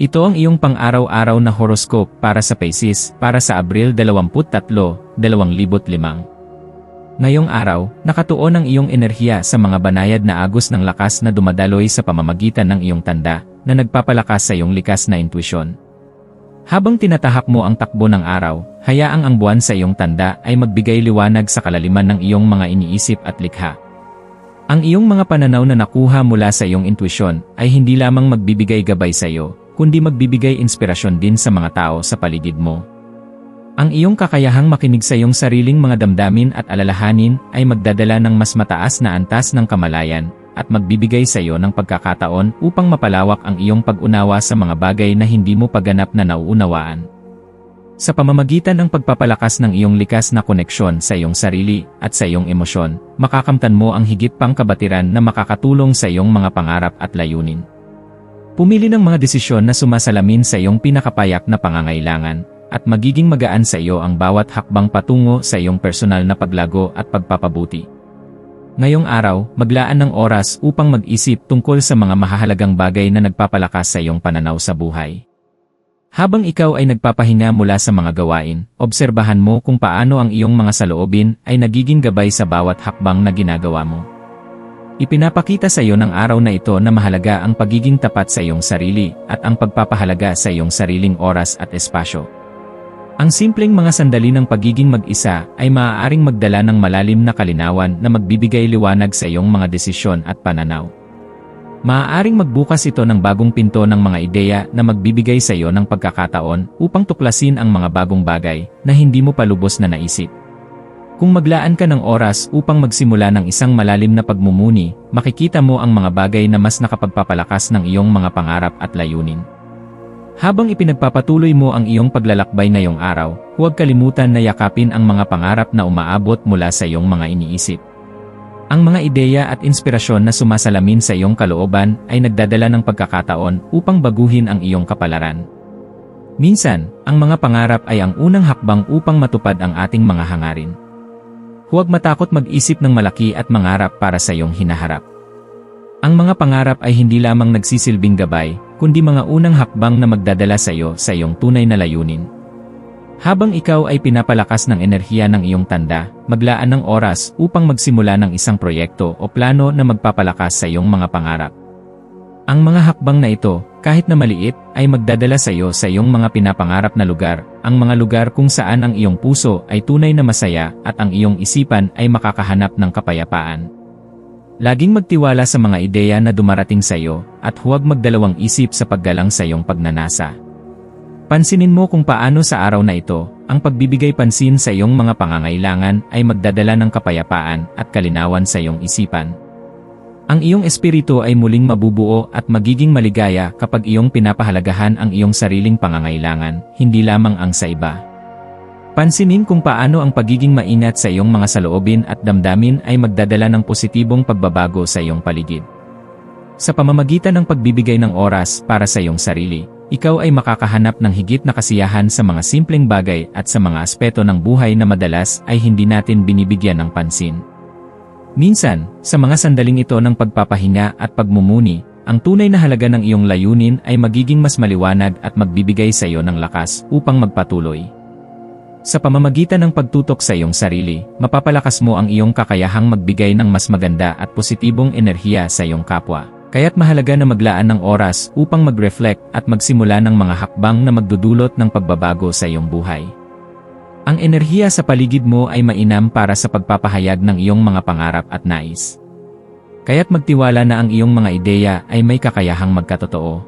Ito ang iyong pang-araw-araw na horoscope para sa Pisces para sa Abril 23, 2005. Ngayong araw, nakatuon ang iyong enerhiya sa mga banayad na agos ng lakas na dumadaloy sa pamamagitan ng iyong tanda na nagpapalakas sa iyong likas na intuisyon. Habang tinatahak mo ang takbo ng araw, hayaang ang buwan sa iyong tanda ay magbigay liwanag sa kalaliman ng iyong mga iniisip at likha. Ang iyong mga pananaw na nakuha mula sa iyong intuisyon ay hindi lamang magbibigay gabay sa iyo, kundi magbibigay inspirasyon din sa mga tao sa paligid mo. Ang iyong kakayahang makinig sa iyong sariling mga damdamin at alalahanin ay magdadala ng mas mataas na antas ng kamalayan at magbibigay sa iyo ng pagkakataon upang mapalawak ang iyong pag-unawa sa mga bagay na hindi mo paganap na nauunawaan. Sa pamamagitan ng pagpapalakas ng iyong likas na koneksyon sa iyong sarili at sa iyong emosyon, makakamtan mo ang higit pang kabatiran na makakatulong sa iyong mga pangarap at layunin. Pumili ng mga desisyon na sumasalamin sa iyong pinakapayak na pangangailangan, at magiging magaan sa iyo ang bawat hakbang patungo sa iyong personal na paglago at pagpapabuti. Ngayong araw, maglaan ng oras upang mag-isip tungkol sa mga mahahalagang bagay na nagpapalakas sa iyong pananaw sa buhay. Habang ikaw ay nagpapahinga mula sa mga gawain, obserbahan mo kung paano ang iyong mga saloobin ay nagiging gabay sa bawat hakbang na ginagawa mo. Ipinapakita sa iyo ng araw na ito na mahalaga ang pagiging tapat sa iyong sarili at ang pagpapahalaga sa iyong sariling oras at espasyo. Ang simpleng mga sandali ng pagiging mag-isa ay maaaring magdala ng malalim na kalinawan na magbibigay liwanag sa iyong mga desisyon at pananaw. Maaaring magbukas ito ng bagong pinto ng mga ideya na magbibigay sa iyo ng pagkakataon upang tuklasin ang mga bagong bagay na hindi mo pa lubos na naisip. Kung maglaan ka ng oras upang magsimula ng isang malalim na pagmumuni, makikita mo ang mga bagay na mas nakapagpapalakas ng iyong mga pangarap at layunin. Habang ipinagpapatuloy mo ang iyong paglalakbay ngayong araw, huwag kalimutan na yakapin ang mga pangarap na umaabot mula sa iyong mga iniisip. Ang mga ideya at inspirasyon na sumasalamin sa iyong kalooban ay nagdadala ng pagkakataon upang baguhin ang iyong kapalaran. Minsan, ang mga pangarap ay ang unang hakbang upang matupad ang ating mga hangarin. Huwag matakot mag-isip ng malaki at mangarap para sa iyong hinaharap. Ang mga pangarap ay hindi lamang nagsisilbing gabay, kundi mga unang hakbang na magdadala sa iyo sa iyong tunay na layunin. Habang ikaw ay pinapalakas ng enerhiya ng iyong tanda, maglaan ng oras upang magsimula ng isang proyekto o plano na magpapalakas sa iyong mga pangarap. Ang mga hakbang na ito, kahit na maliit, ay magdadala sa iyo sa iyong mga pinapangarap na lugar, ang mga lugar kung saan ang iyong puso ay tunay na masaya at ang iyong isipan ay makakahanap ng kapayapaan. Laging magtiwala sa mga ideya na dumarating sa iyo at huwag magdalawang isip sa paggalang sa iyong pagnanasa. Pansinin mo kung paano sa araw na ito, ang pagbibigay pansin sa iyong mga pangangailangan ay magdadala ng kapayapaan at kalinawan sa iyong isipan. Ang iyong espiritu ay muling mabubuo at magiging maligaya kapag iyong pinapahalagahan ang iyong sariling pangangailangan, hindi lamang ang sa iba. Pansinin kung paano ang pagiging maingat sa iyong mga saloobin at damdamin ay magdadala ng positibong pagbabago sa iyong paligid. Sa pamamagitan ng pagbibigay ng oras para sa iyong sarili, ikaw ay makakahanap ng higit na kasiyahan sa mga simpleng bagay at sa mga aspeto ng buhay na madalas ay hindi natin binibigyan ng pansin. Minsan, sa mga sandaling ito ng pagpapahinga at pagmumuni, ang tunay na halaga ng iyong layunin ay magiging mas maliwanag at magbibigay sa iyo ng lakas upang magpatuloy. Sa pamamagitan ng pagtutok sa iyong sarili, mapapalakas mo ang iyong kakayahang magbigay ng mas maganda at positibong enerhiya sa iyong kapwa. Kaya't mahalaga na maglaan ng oras upang mag-reflect at magsimula ng mga hakbang na magdudulot ng pagbabago sa iyong buhay. Ang enerhiya sa paligid mo ay mainam para sa pagpapahayag ng iyong mga pangarap at nais. Kaya't magtiwala na ang iyong mga ideya ay may kakayahang magkatotoo.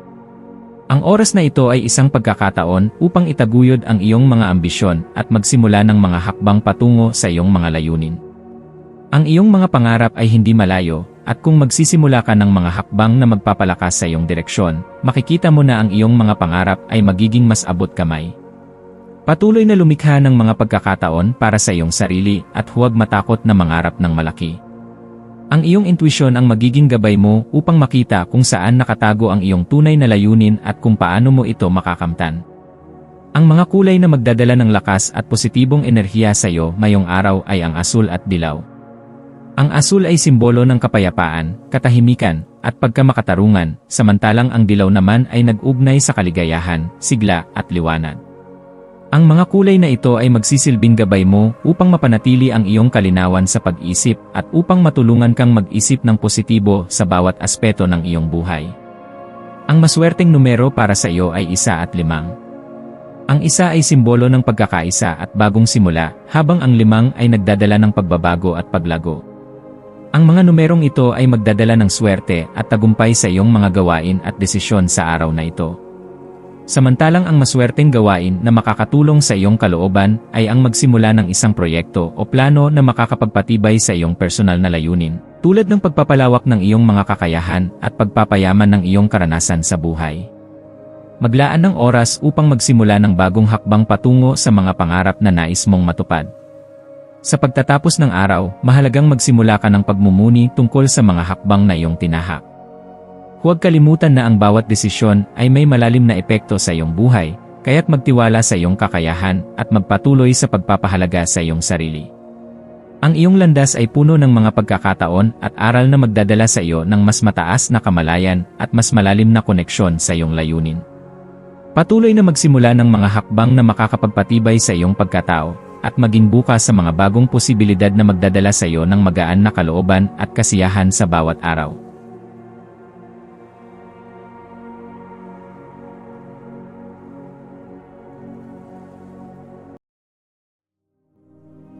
Ang oras na ito ay isang pagkakataon upang itaguyod ang iyong mga ambisyon at magsimula ng mga hakbang patungo sa iyong mga layunin. Ang iyong mga pangarap ay hindi malayo, at kung magsisimula ka ng mga hakbang na magpapalakas sa iyong direksyon, makikita mo na ang iyong mga pangarap ay magiging mas abot kamay. Patuloy na lumikha ng mga pagkakataon para sa iyong sarili at huwag matakot na mangarap ng malaki. Ang iyong intuisyon ang magiging gabay mo upang makita kung saan nakatago ang iyong tunay na layunin at kung paano mo ito makakamtan. Ang mga kulay na magdadala ng lakas at positibong enerhiya sa iyo mayong araw ay ang asul at dilaw. Ang asul ay simbolo ng kapayapaan, katahimikan, at pagkamakatarungan, samantalang ang dilaw naman ay nag-ugnay sa kaligayahan, sigla, at liwanag. Ang mga kulay na ito ay magsisilbing gabay mo upang mapanatili ang iyong kalinawan sa pag-isip at upang matulungan kang mag-isip ng positibo sa bawat aspeto ng iyong buhay. Ang maswerteng numero para sa iyo ay isa at limang. Ang isa ay simbolo ng pagkakaisa at bagong simula, habang ang limang ay nagdadala ng pagbabago at paglago. Ang mga numerong ito ay magdadala ng swerte at tagumpay sa iyong mga gawain at desisyon sa araw na ito. Samantalang ang maswerteng gawain na makakatulong sa iyong kalooban ay ang magsimula ng isang proyekto o plano na makakapagpatibay sa iyong personal na layunin, tulad ng pagpapalawak ng iyong mga kakayahan at pagpapayaman ng iyong karanasan sa buhay. Maglaan ng oras upang magsimula ng bagong hakbang patungo sa mga pangarap na nais mong matupad. Sa pagtatapos ng araw, mahalagang magsimula ka ng pagmumuni tungkol sa mga hakbang na iyong tinahak. Huwag kalimutan na ang bawat desisyon ay may malalim na epekto sa iyong buhay, kaya't magtiwala sa iyong kakayahan at magpatuloy sa pagpapahalaga sa iyong sarili. Ang iyong landas ay puno ng mga pagkakataon at aral na magdadala sa iyo ng mas mataas na kamalayan at mas malalim na koneksyon sa iyong layunin. Patuloy na magsimula ng mga hakbang na makakapagpatibay sa iyong pagkatao at maging bukas sa mga bagong posibilidad na magdadala sa iyo ng magaan na kalooban at kasiyahan sa bawat araw.